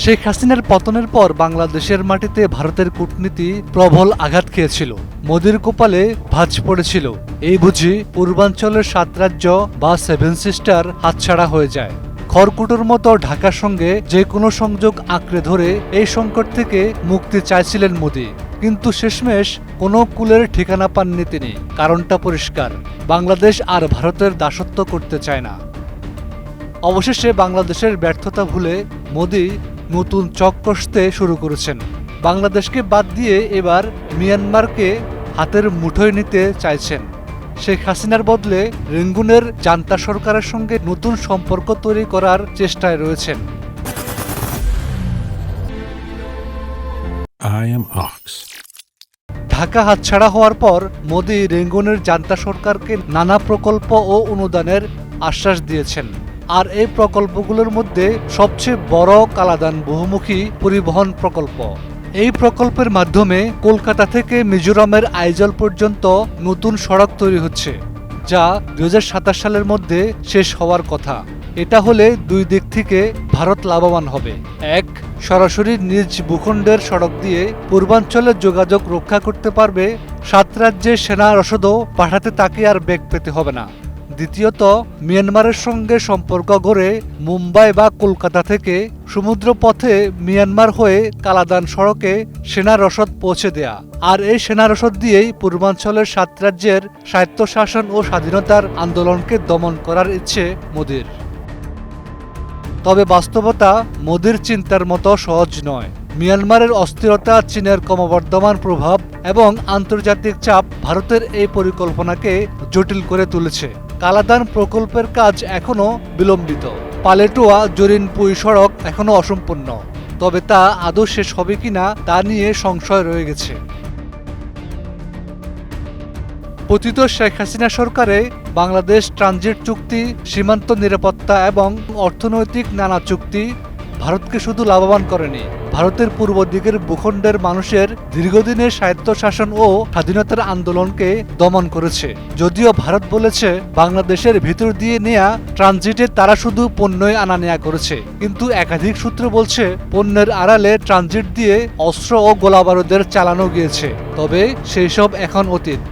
শেখ হাসিনার পতনের পর বাংলাদেশের মাটিতে ভারতের কূটনীতি প্রবল আঘাত খেয়েছিল। মোদির কপালে ভাঁজ পড়েছিল। এই বুঝি পূর্বাঞ্চলের সাত রাজ্য বা সেভেন সিস্টার হাতছাড়া হয়ে যায়। খড়কুটোর মতো ঢাকার সঙ্গে যে কোনো সংযোগ আঁকড়ে ধরে এই সংকট থেকে মুক্তি চাইছিলেন মোদি। কিন্তু শেষমেশ কোনো কুলের ঠিকানা পাননি তিনি। কারণটা পরিষ্কার। বাংলাদেশ আর ভারতের দাসত্ব করতে চায় না। অবশেষে বাংলাদেশের ব্যর্থতা ভুলে মোদি নতুন চক কষতে শুরু করেছেন। বাংলাদেশকে বাদ দিয়ে এবার মিয়ানমারকে হাতের মুঠোয় নিতে চাইছেন। শেখ হাসিনার বদলে রেঙ্গুনের জান্তা সরকারের সঙ্গে নতুন সম্পর্ক তৈরি করার চেষ্টায় রয়েছেন. ঢাকা হাতছাড়া হওয়ার পর মোদি রেঙ্গুনের জান্তা সরকারকে নানা প্রকল্প ও অনুদানের আশ্বাস দিয়েছেন। আর এই প্রকল্পগুলোর মধ্যে সবচেয়ে বড় কালাদান বহুমুখী পরিবহন প্রকল্প। এই প্রকল্পের মাধ্যমে কলকাতা থেকে মিজোরামের আইজল পর্যন্ত নতুন সড়ক তৈরি হচ্ছে, যা দু হাজার সাতাশ সালের মধ্যে শেষ হওয়ার কথা। এটা হলে দুই দিক থেকে ভারত লাভবান হবে। এক, সরাসরি নিজ ভূখণ্ডের সড়ক দিয়ে পূর্বাঞ্চলের যোগাযোগ রক্ষা করতে পারবে, সাত রাজ্যে সেনা রসদও পাঠাতে তাকে আর বেগ পেতে হবে না। দ্বিতীয়ত, মিয়ানমারের সঙ্গে সম্পর্ক গড়ে মুম্বাই বা কলকাতা থেকে সমুদ্র পথে মিয়ানমার হয়ে কালাদান সড়কে সেনা রসদ পৌঁছে দেয়া। আর এই সেনা রসদ দিয়েই পূর্বাঞ্চলের সাত রাজ্যের স্বায়ত্তশাসন ও স্বাধীনতার আন্দোলনকে দমন করার ইচ্ছে মোদির। তবে বাস্তবতা মোদির চিন্তার মতো সহজ নয়। মিয়ানমারের অস্থিরতা, চীনের ক্রমবর্ধমান প্রভাব এবং আন্তর্জাতিক চাপ ভারতের এই পরিকল্পনাকে জটিল করে তুলেছে। কালাদান প্রকল্পের কাজ এখনও বিলম্বিত। পালেটুয়া জরিনপুই সড়ক এখনও অসম্পূর্ণ। তবে তা আদৌ শেষ হবে কি না তা নিয়ে সংশয় রয়ে গেছে। পতিত শেখ হাসিনা সরকারে বাংলাদেশ ট্রানজিট চুক্তি, সীমান্ত নিরাপত্তা এবং অর্থনৈতিক নানা চুক্তি ভারতকে শুধু লাভবান করেনি, ভারতের পূর্ব দিকের ভূখণ্ডের মানুষের দীর্ঘদিনের স্বায়ত্তশাসন ও স্বাধীনতার আন্দোলনকে দমন করেছে। যদিও ভারত বলেছে, বাংলাদেশের ভিতর দিয়ে নেয়া ট্রানজিটে তারা শুধু পণ্যই আনা নেয়া করেছে। কিন্তু একাধিক সূত্র বলছে, পণ্যের আড়ালে ট্রানজিট দিয়ে অস্ত্র ও গোলাবারুদের চালানো গিয়েছে। তবে সেই সব এখন অতীত।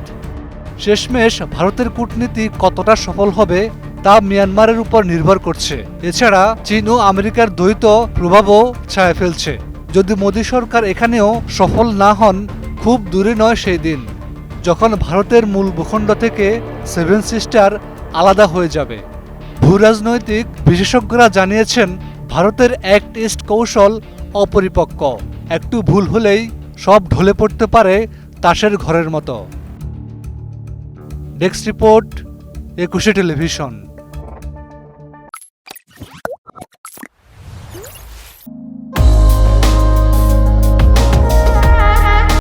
শেষমেশ ভারতের কূটনীতি কতটা সফল হবে তা মিয়ানমারের উপর নির্ভর করছে। এছাড়া চীন ও আমেরিকার দ্বৈত প্রভাবও ছায়া ফেলছে। যদি মোদী সরকার এখানেও সফল না হন, খুব দূরে নয় সেই দিন, যখন ভারতের মূল ভূখণ্ড থেকে সেভেন সিস্টার আলাদা হয়ে যাবে। ভূরাজনৈতিক বিশেষজ্ঞরা জানিয়েছেন, ভারতের অ্যাক্ট ইস্ট কৌশল অপরিপক্ক। একটু ভুল হলেই সব ঢলে পড়তে পারে তাসের ঘরের মতো। Desk report, Ekushey television.